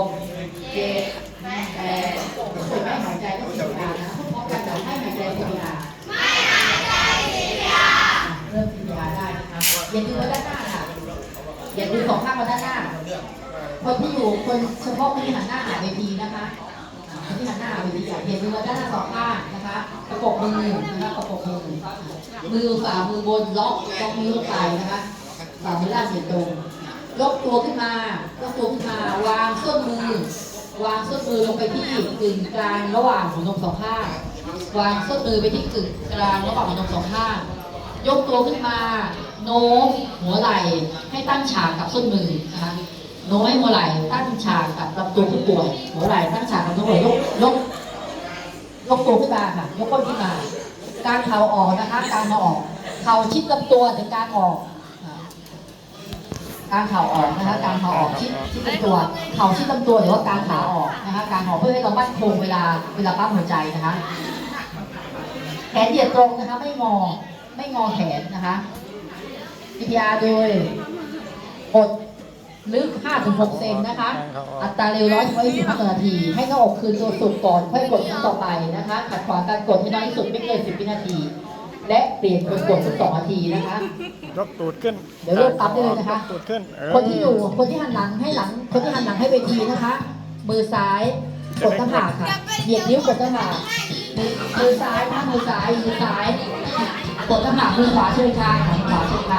กเจ็ดแปดคนไม่หายใจต้องฉีดยานะพร้อมกันจะให้หายใจฉีดยาไม่หายใจฉีดยาเริ่มฉีดยาได้นะครับอย่าดูไว้ด้านหน้าค่ะอย่าดูสองข้างมาด้านหน้า คนที่อยู่คนเฉพาะคนที่หันหน้าหาเวทีนะคะคนที่หันหน้าหาเวทีอย่าเห็นมือด้านหน้าสองข้างนะคะประกบมือนะคะประกบมือมือฝ่ามือบนล็อกล็อกนิ้วลงไปนะคะฝ่ามือล่างเสียตรง ยกตัวขึ้นมายกตัวขึ้นมาวางส้นมือ วางส้นมือลงไปที่กึ่งกลางระหว่างหัวนมสองข้างวางส้นมือไปที่กึ่งกลางระหว่างหัวนมสองข้างยกตัวขึ้นมาโน้มหัวไหล่ให้ตั้งฉากกับส้นมือนะคะโน้มให้หัวไหล่ตั้งฉากกับลำตัวผู้ป่วยหัวไหล่ตั้งฉากกับลำตัวผู้ป่วยยกยกยกตัวขึ้นมาค่ะยกก้นขึ้นมาการเข่าออกนะคะการเข่าออกเข่าชิดลำตัวถึงการออการเข่าออกนะคะการเข่าออกชิดชิดลำตัว เข่าชิดลำตัวหรือว่าการขาออกนะคะการออกเพื่อให้เรามั่นคงเวลาเวลาปั๊มหัวใจนะคะ แขนเหยียดตรงนะคะไม่งอไม่งอแขนนะคะวิทยาโดยกดลึก 5-6 เซนนะคะ อัตราเร็วร้อยร้อยสิบนาที ให้หน้าอกคืนตัวสุดก่อน ค่อยกดครั้งต่อไปนะคะ ขัดขวางการกดให้น้อยที่สุดไม่เกิน 10 วินาที และเปลี่ยนคนกดทุก2นาทีนะคะ ยกตูดขึ้นเดี๋ยวเริ่มปั๊บได้เลยนะคะ กตูดขึ้นเคนที่อยู่คนที่หันหลังให้หลัง คนที่หันหลังให้เวทีนะคะ มือซ้ายกดหน้าผากค่ะเหยียดนิ้วกดหน้าผากมือมือซ้ายนะมือซ้ายมือซ้ายกดหน้าผากมือขวาเชิญค่ะมือขวาเชิญค่ะ